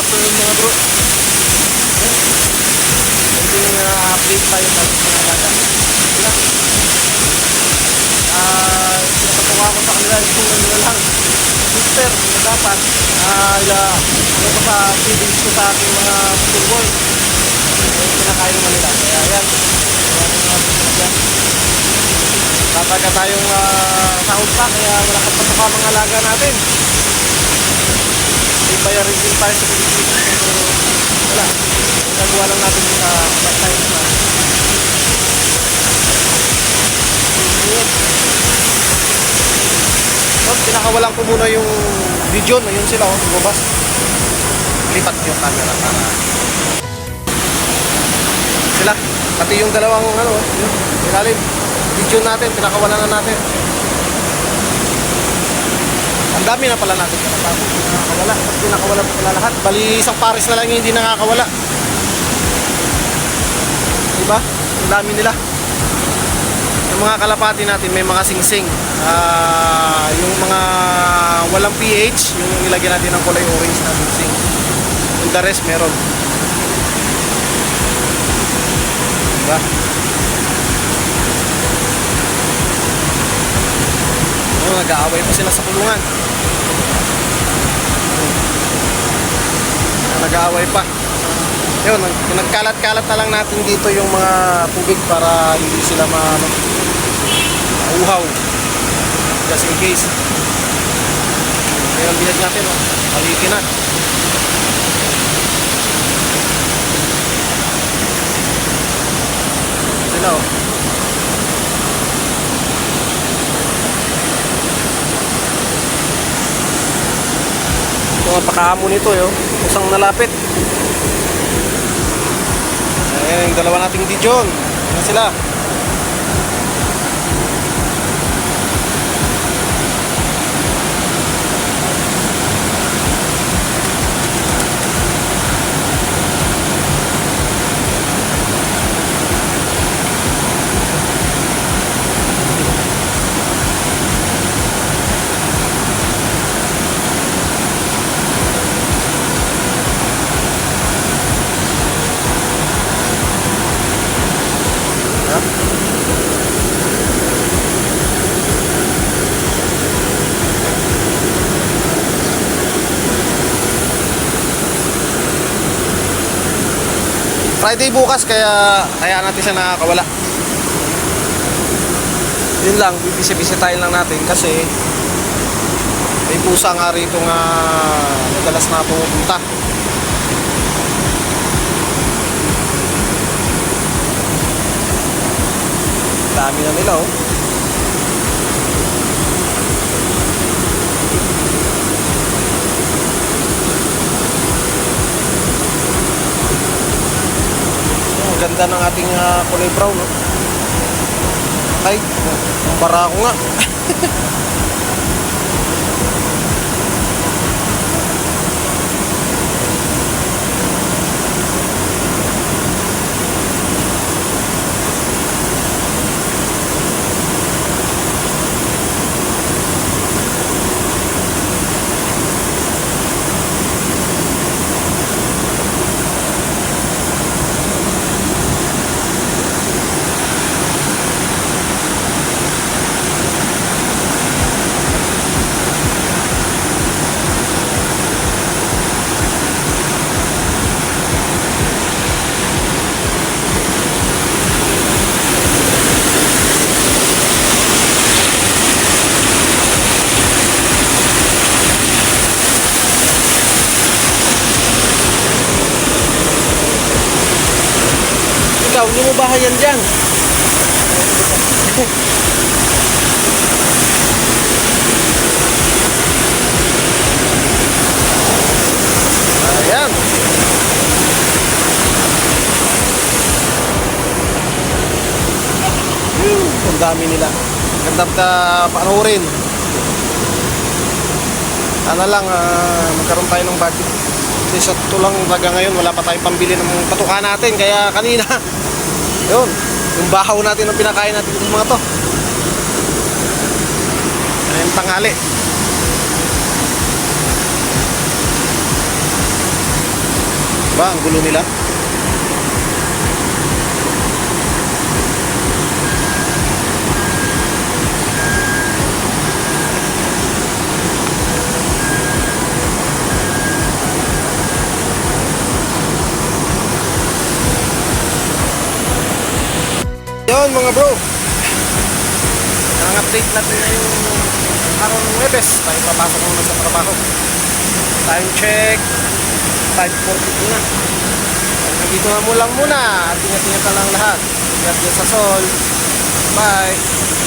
afternoon mga bro. Hindi na update tayo sa mga alaga. Sila. Ah, pinapatuwa ko sa kanila yung ano lang. Mister, na dapat ah, ila, ano ko sa feelings ko sa aking mga football. Eh, kinakain naman nila. Kaya yan. Tataga tayong uh, sahod pa, kaya wala kang patuka mga alaga natin. May bayarin din tayo sa Pilipinas. Pero wala. Nagawa lang natin sa part time na. So, pinakawalan ko muna yung video na yun sila, oh, lumabas. Lipat yung camera para sila. Pati yung dalawang ano, oh, yun, ilalim. Video natin, pinakawalan na natin. Ang dami na pala natin pinatapos. Nakakawala. Tapos pinakawala pa pala lahat. Bali, isang pares na lang hindi nakakawala. Diba? Ang dami nila. Yung mga kalapati natin, may mga singsing. Ah, yung mga walang pH, yung ilagyan natin ng kulay orange na singsing. Yung the rest, meron. Diba? Nag-aaway pa sila sa kulungan. Nag-aaway pa. Yun, nag- nagkalat-kalat na lang natin dito yung mga tubig para hindi sila ma ano, mauhaw. Just in case. Ang bilad natin, oh. Palitin na. Sila, oh. Ito ang pakaamo nito, yo. Usang nalapit. Ayan, yung dalawa nating Dijon. Ayan sila. Friday bukas kaya kaya natin siya nakakawala. Yun lang, bibisi-bisitahin lang natin kasi may pusa nga rito nga madalas na pumupunta. Dami na nila oh. Ang ganda ng ating ah, kulay brown, no? Ay, kumpara ako nga. Ikaw, hindi mo bahayan dyan. Ayan. Ang dami nila. Ganda ka panoorin. Ano lang, ah, magkaroon tayo ng budget. Kasi sa to lang talaga ngayon, wala pa tayong pambili ng patuka natin. Kaya kanina, yun, yung bahaw natin ng pinakain natin ng mga to. Ayun, tanghali. Diba? Ang gulo nila. Yun mga bro. Ang update natin na yung araw ng Webes. Tayo papasok muna sa trabaho. Time check. 5.42 na. Nandito na mo lang muna. At ingat-ingat na lang lahat. Ingat sa sol. Bye.